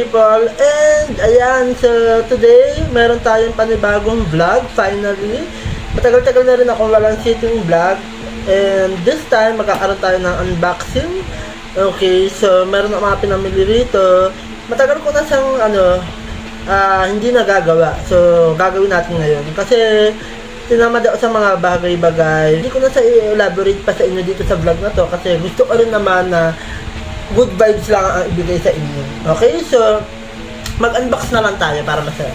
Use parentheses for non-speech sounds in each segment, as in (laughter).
people? And ayan, so today meron tayong panibagong vlog finally. Matagal-tagal na rin ako walang sitting vlog. And this time magkakaroon tayo ng unboxing. Okay, so meron ako mga pinamili rito. Matagal ko na siyang ano, ah, hindi nagagawa. So gagawin natin ngayon. Kasi tinamad ako sa mga bagay-bagay. Hindi ko na sa i-elaborate pa sa inyo dito sa vlog na to kasi gusto ko rin naman na good vibes lang ang ibigay sa inyo. Okay, so mag-unbox na lang tayo para masaya.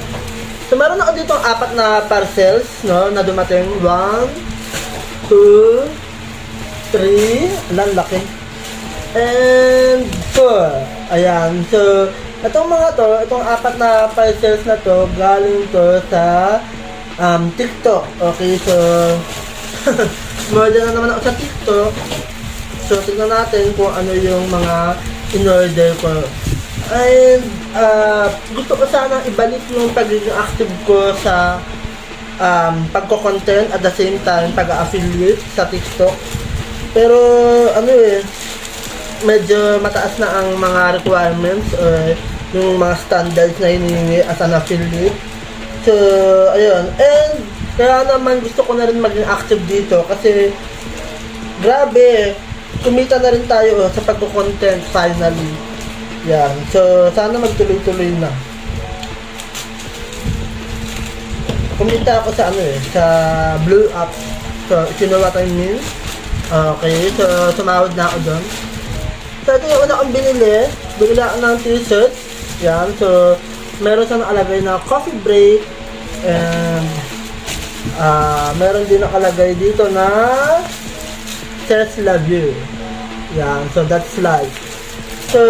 So meron ako dito apat na parcels, no, na dumating. One, two, three, alam, laki. And four. Ayan, so itong mga to, itong apat na parcels na to, galing to sa um, TikTok. Okay, so (laughs) Murder na naman ako sa TikTok. So, tignan natin kung ano yung mga in-order ko. And, uh, gusto ko sana ibalik yung pagiging active ko sa um, pagko-content at the same time pag-affiliate sa TikTok. Pero, ano eh, medyo mataas na ang mga requirements or yung mga standards na hinihingi as an affiliate. So, ayun. And, kaya naman gusto ko na rin maging active dito kasi grabe, kumita na rin tayo oh, sa pagko-content finally. Yan. So, sana magtuloy-tuloy na. Kumita ako sa ano eh, sa Blue App. So, if you know what I mean. Okay, so sumawad na ako doon. So, ito yung una kong binili. Binili ako ng t-shirt. Yan, so, meron sa nakalagay na coffee break. And, ah, meron din nakalagay dito na love you. Yan, so that's life. So,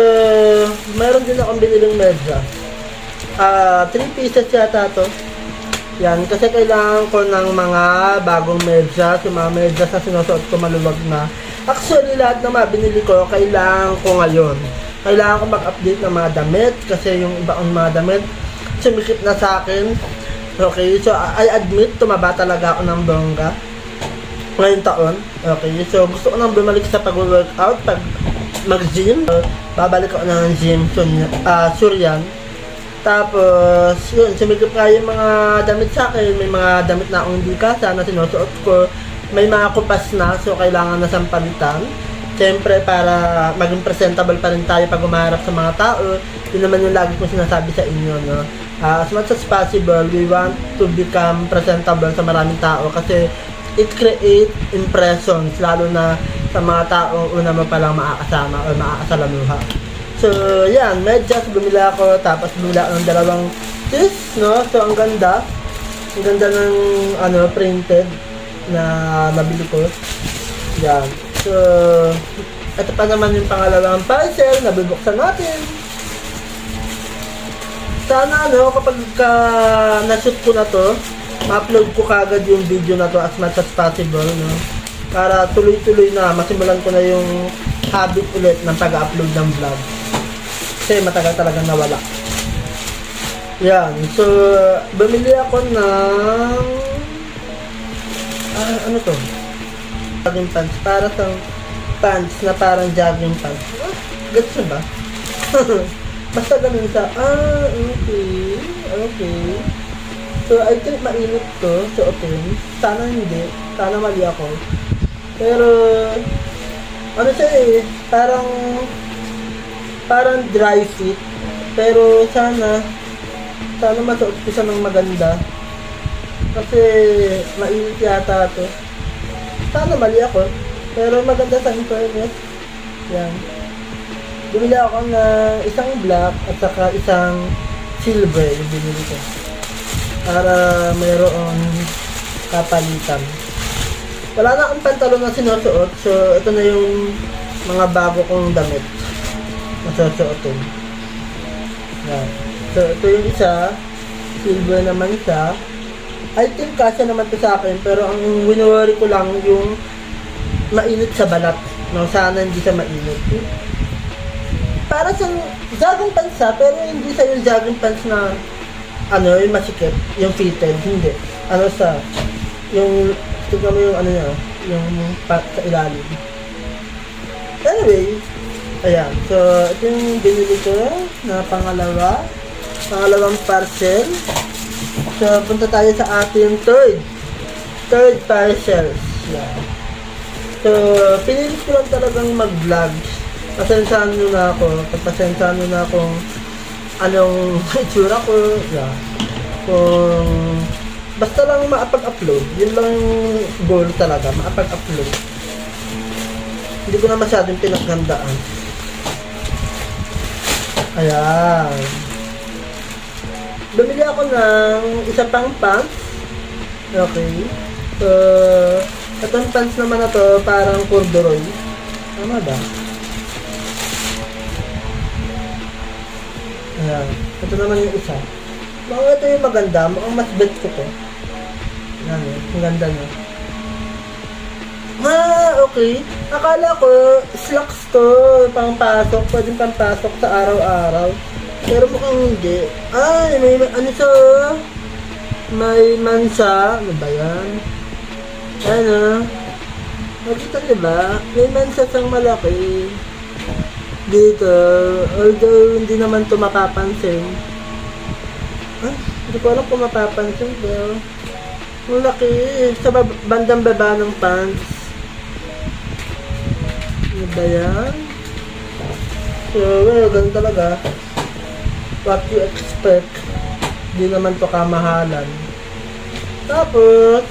meron din akong biniling medya. Ah, 3 pieces yata to. Yan, kasi kailangan ko ng mga bagong medyas, yung mga medyas na sinusuot ko maluwag na. Actually, lahat ng mga binili ko, kailangan ko ngayon. Kailangan ko mag-update ng mga damit, kasi yung iba kong mga damit, sumikip na sa akin. Okay, so I admit, tumaba talaga ako ng bongga ngayong taon. Okay, so gusto ko nang bumalik sa pag-workout, pag mag-gym. Uh, babalik ako ng gym, Sun- ah, Suryan. Tapos, yun, sumigap nga yung mga damit sa akin. May mga damit na akong hindi kasa na sinusuot ko. May mga kupas na, so kailangan na siyang palitan. Siyempre, para maging presentable pa rin tayo pag umarap sa mga tao. Yun naman yung lagi kong sinasabi sa inyo, no? Ah, as much as possible, we want to become presentable sa maraming tao kasi it create impressions, lalo na sa mga taong una mo palang makakasama o makakasalamuha. So, yan, medyas bumili ako, tapos bumili ako ng dalawang tis, no? So, ang ganda. Ang ganda ng, ano, printed na nabili ko. Yan. So, ito pa naman yung pangalawang parcel na bubuksan natin. Sana, ano, kapag ka na-shoot ko na to, ma-upload ko kagad yung video na to as much as possible, no? Para tuloy-tuloy na, masimulan ko na yung habit ulit ng pag-upload ng vlog. Kasi matagal talagang nawala. Yan. So, bumili ako ng... Ah, ano to? Jogging pants. Para sa pants na parang jogging pants. Ah, gets ba? (laughs) Basta ganun sa... Ah, okay. Okay. So, I think mainit to suotin. Sana hindi. Sana mali ako. Pero, ano siya eh, parang, parang dry fit. Pero sana, sana masuot ko siya ng maganda. Kasi, mainit yata to. Sana mali ako. Pero maganda sa internet. Yan. Bumili ako ng isang black at saka isang silver yung binili ko para mayroong kapalitan. Wala na akong pantalon na sinusuot, so ito na yung mga bago kong damit na susuotin. Yan. So ito yung isa, silver naman siya. I think kasya naman to sa akin, pero ang winworry ko lang yung mainit sa balat. No, sana hindi siya mainit. Para sa jogging pants pero hindi sa yung jogging pants na ano, yung masikip, yung fitted, hindi. Ano sa, yung, tignan mo yung ano niya, yung pa, sa ilalim. Anyway, Ayan. So, ito yung binili ko na pangalawa. Pangalawang parcel. So, punta tayo sa ating third. Third parcel. Yan. So, pinilit ko lang talagang mag-vlog. Pasensyahan nyo na ako. Pagpasensyahan nyo na akong anong itsura ko. Yeah. Kung basta lang maapag-upload. Yun lang yung goal talaga. Maapag-upload. Hindi ko na masyadong pinaghandaan. Ayan. Bumili ako ng isa pang pants. Okay. So, itong pants naman na to, parang corduroy. Tama ba? Ayan. Ito naman yung isa. Mukhang ito yung maganda. Mukhang mas bet ko to. Ayan eh. Ang ganda niya. Ah, okay. Akala ko, slacks to, pangpasok, pwedeng pangpasok sa araw-araw. Pero mukhang hindi. Ay, may, may ano siya, may mansa. Ano ba yan? Ano? Nakita niyo ba? May mansa siyang malaki. Dito. Although, hindi naman to mapapansin. Ay, hindi ko alam kung mapapansin, pero... Ang laki. Sa bab- bandang baba ng pants. Ano ba yan? So, well, ganun talaga. What you expect. Hindi naman to kamahalan. Tapos,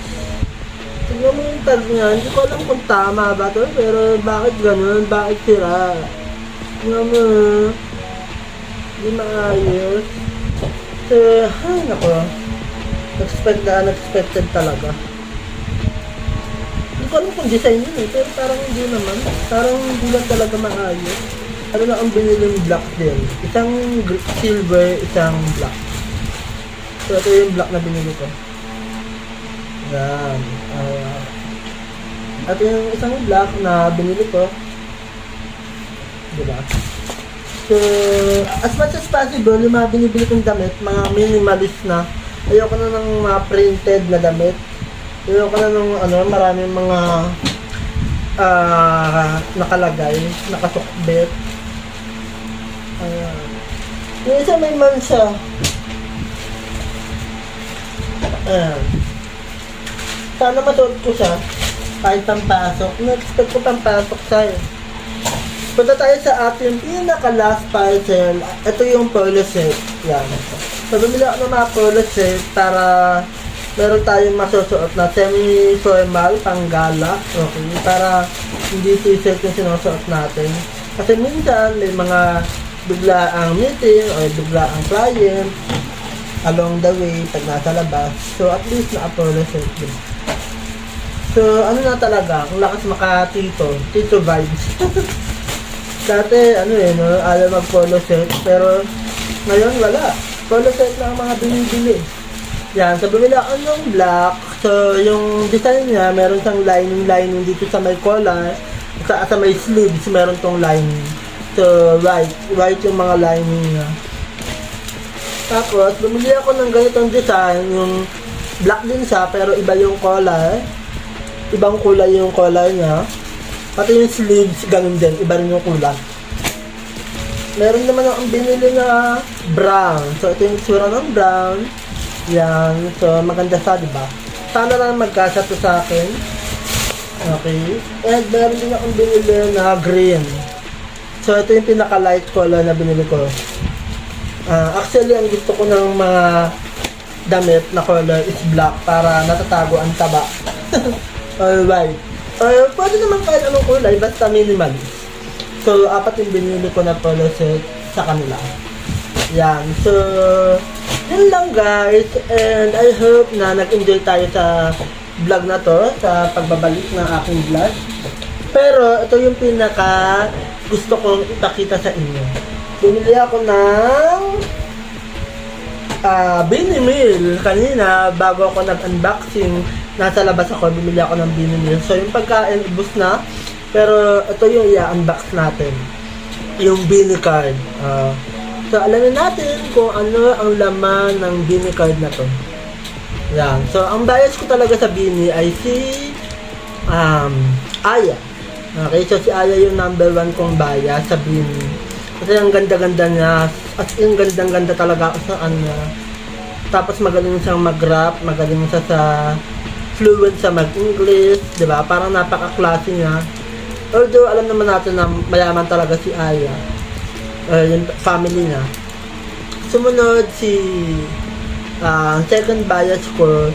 tignan mo yung tag niya. Hindi ko alam kung tama ba to, pero bakit ganun? Bakit sira? Mo. Hindi maayos. So, ay, nako. Expect na unexpected talaga. Hindi ko alam kung design yun eh, pero parang hindi naman. Parang hindi lang talaga maayos. Ano lang ang biniling black din. Isang silver, isang black. So, ito yung black na binili ko. Yan. Uh, ito yung isang black na binili ko. Diba? So, as much as possible, yung mga binibili kong damit, mga minimalist na, ayoko na ng mga printed na damit. Ayoko na ng ano, maraming mga ah nakalagay, nakasukbit. Ayan. Yung isa may mansa. Ayan. Sana masuot ko siya kahit pampasok. Na-expect ko pampasok eh. Punta tayo sa ating pinaka-last parcel. Ito yung polo set. Yan. So, bumili ako ng mga polo set para meron tayong masusuot na semi-formal, pang-gala. Okay. Para hindi t-shirt yung sinusuot natin. Kasi minsan may mga biglaang meeting o biglaang client along the way pag nasa labas. So, at least na-polo set din. So, ano na talaga, kung lakas makatito, tito vibes. (laughs) Dati, ano eh, no, alam mag polo set, pero ngayon wala. Polo set lang ang mga binibili. Yan, so bumili ako ng black. So, yung design niya, meron siyang lining-lining dito sa may collar. Sa, sa may sleeves, meron tong lining. So, white. White yung mga lining niya. Tapos, bumili ako ng ganitong design, yung black din siya, pero iba yung collar. Ibang kulay yung collar niya. Pati yung sleeves, ganun din. Iba rin yung kulay. Meron naman akong binili na brown. So, ito yung tsura ng brown. Yan. So, maganda siya, di ba? Sana lang magkasya to sa akin. Okay. And meron din akong binili na green. So, ito yung pinaka-light color na binili ko. Ah, actually, ang gusto ko ng mga damit na color is black para natatago ang taba. (laughs) White. Uh, pwede naman kahit anong kulay, basta minimalist. So, apat yung binili ko na polo set sa kanila. Yan. So, yun lang guys. And I hope na nag-enjoy tayo sa vlog na to, sa pagbabalik ng aking vlog. Pero, ito yung pinaka gusto kong ipakita sa inyo. Bumili ako ng ah Binimil kanina bago ako nag-unboxing nasa labas ako bumili ako ng Binimil so yung pagkain ubos na. Pero ito yung i-unbox natin. Yung Bini card. Ah, so alamin natin kung ano ang laman ng Bini card na to. Yan. So ang bias ko talaga sa Bini ay si um Aya. Okay, so si Aya yung number one kong baya sa Bin. Kasi ang ganda-ganda niya. At yung gandang-ganda talaga sa ano. Tapos magaling siyang mag-rap, magaling siya sa fluent sa mag-English, di ba? Parang napaka-klase niya. Although alam naman natin na mayaman talaga si Aya. Uh, yung family niya. Sumunod si ah, second bias ko,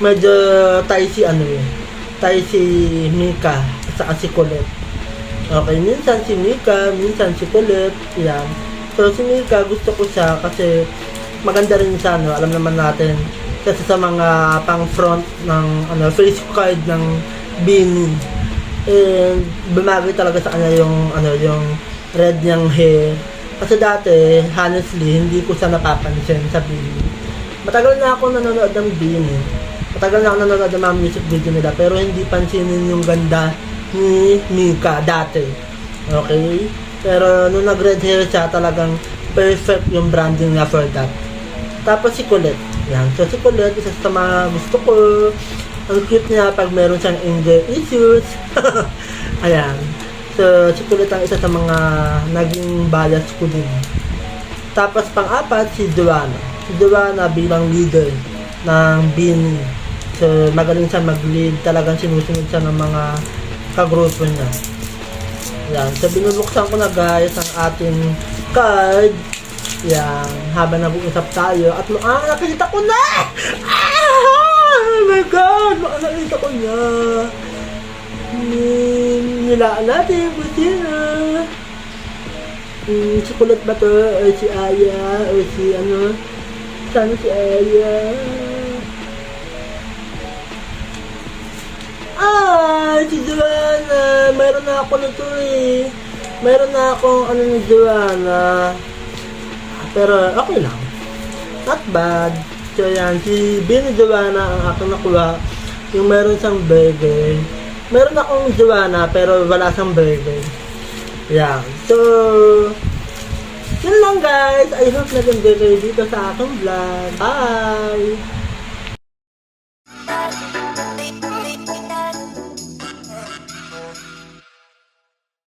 medyo tayo si ano yun, tayo si Mika, saka si Colette. Okay, minsan si Mika, minsan si Colette, yan. So si Mika, gusto ko siya kasi maganda rin siya, no? alam naman natin, kasi sa mga pang front ng ano, face card ng Bini. And bumagay talaga sa kanya yung ano yung red niyang hair. Kasi dati, honestly, hindi ko siya napapansin sa Bini. Matagal na ako nanonood ng Bini. Matagal na ako nanonood ng mga music video nila pero hindi pansinin yung ganda ni Mika dati. Okay? Pero nung nag-red hair siya, talagang perfect yung branding niya for that. Tapos si Colette. Yan. So si Colette, isa sa mga gusto ko. Ang cute niya pag meron siyang anger issues. (laughs) Ayan. So si Colette ang isa sa mga naging bias ko din. Tapos pang-apat, si Joanna. Si Joanna bilang leader ng Bini. So magaling siya mag-lead. Talagang sinusunod siya ng mga kagrupo niya. Yan. So binubuksan ko na guys ang ating card. Yan. Habang nag-uusap tayo. At ah, nakikita ko na! Ah! Oh my God! Baka nakita ko na. Hmm, nilaan natin kung sino. Hmm, si ba to? O si Aya? O si ano? Sana si Aya? Ah, si Joanna. Mayroon na ako nito eh. Mayroon na akong ano ni Joanna. Pero okay lang. Not bad. So yan, si Bini Joanna ang aking nakuha. Yung meron siyang burger. Meron akong Joanna pero wala siyang burger. Yan. So, yun lang guys. I hope nag-enjoy kayo dito sa aking vlog. Bye!